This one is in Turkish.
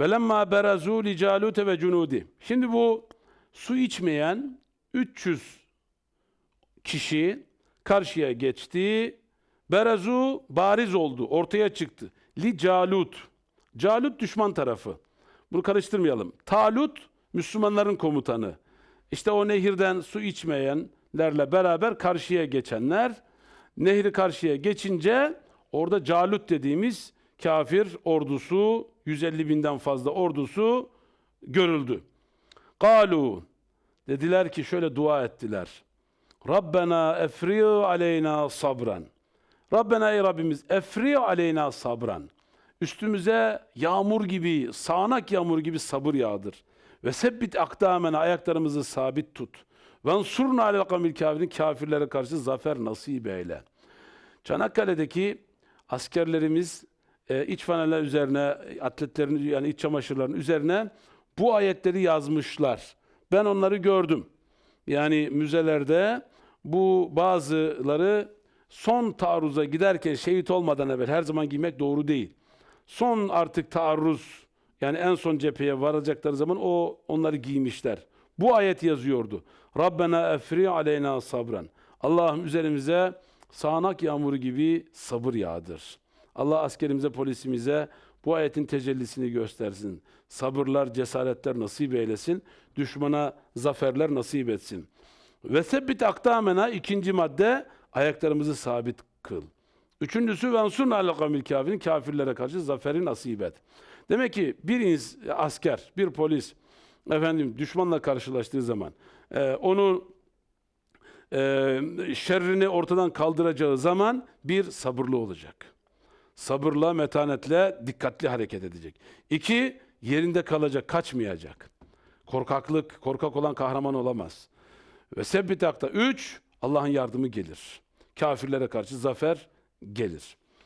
Velemma berazu li Calute ve cunudi. Şimdi bu su içmeyen 300 kişi karşıya geçti. Berazu bariz oldu, ortaya çıktı. Li Calut. Calut düşman tarafı. Bunu karıştırmayalım. Talut Müslümanların komutanı. İşte o nehirden su içmeyenlerle beraber karşıya geçenler. Nehri karşıya geçince orada Calut dediğimiz kafir ordusu 150 binden fazla ordusu görüldü. Galu dediler ki şöyle dua ettiler. Rabbena efri aleyna sabran. Rabbena ey Rabbimiz efri aleyna sabran. Üstümüze yağmur gibi, sağanak yağmur gibi sabır yağdır. Ve sebbit akdamena ayaklarımızı sabit tut. Ve ansurna alel kafirin kafirlere karşı zafer nasip eyle. Çanakkale'deki askerlerimiz e, iç fanaller üzerine, atletlerin yani iç çamaşırların üzerine bu ayetleri yazmışlar. Ben onları gördüm. Yani müzelerde bu bazıları son taarruza giderken şehit olmadan evvel her zaman giymek doğru değil. Son artık taarruz yani en son cepheye varacakları zaman o onları giymişler. Bu ayet yazıyordu. Rabbena efri aleyna sabran. Allah'ım üzerimize sağanak yağmuru gibi sabır yağdır. Allah askerimize, polisimize bu ayetin tecellisini göstersin. Sabırlar, cesaretler nasip eylesin. Düşmana zaferler nasip etsin. Ve sebbit akdamena ikinci madde ayaklarımızı sabit kıl. Üçüncüsü ve ansurna ala kavmil kafirin kafirlere karşı zaferi nasip et. Demek ki bir asker, bir polis efendim düşmanla karşılaştığı zaman e, onu e, şerrini ortadan kaldıracağı zaman bir sabırlı olacak. Sabırla, metanetle, dikkatli hareket edecek. İki, yerinde kalacak, kaçmayacak. Korkaklık, korkak olan kahraman olamaz. Ve sebbit akta. Üç, Allah'ın yardımı gelir. Kafirlere karşı zafer gelir.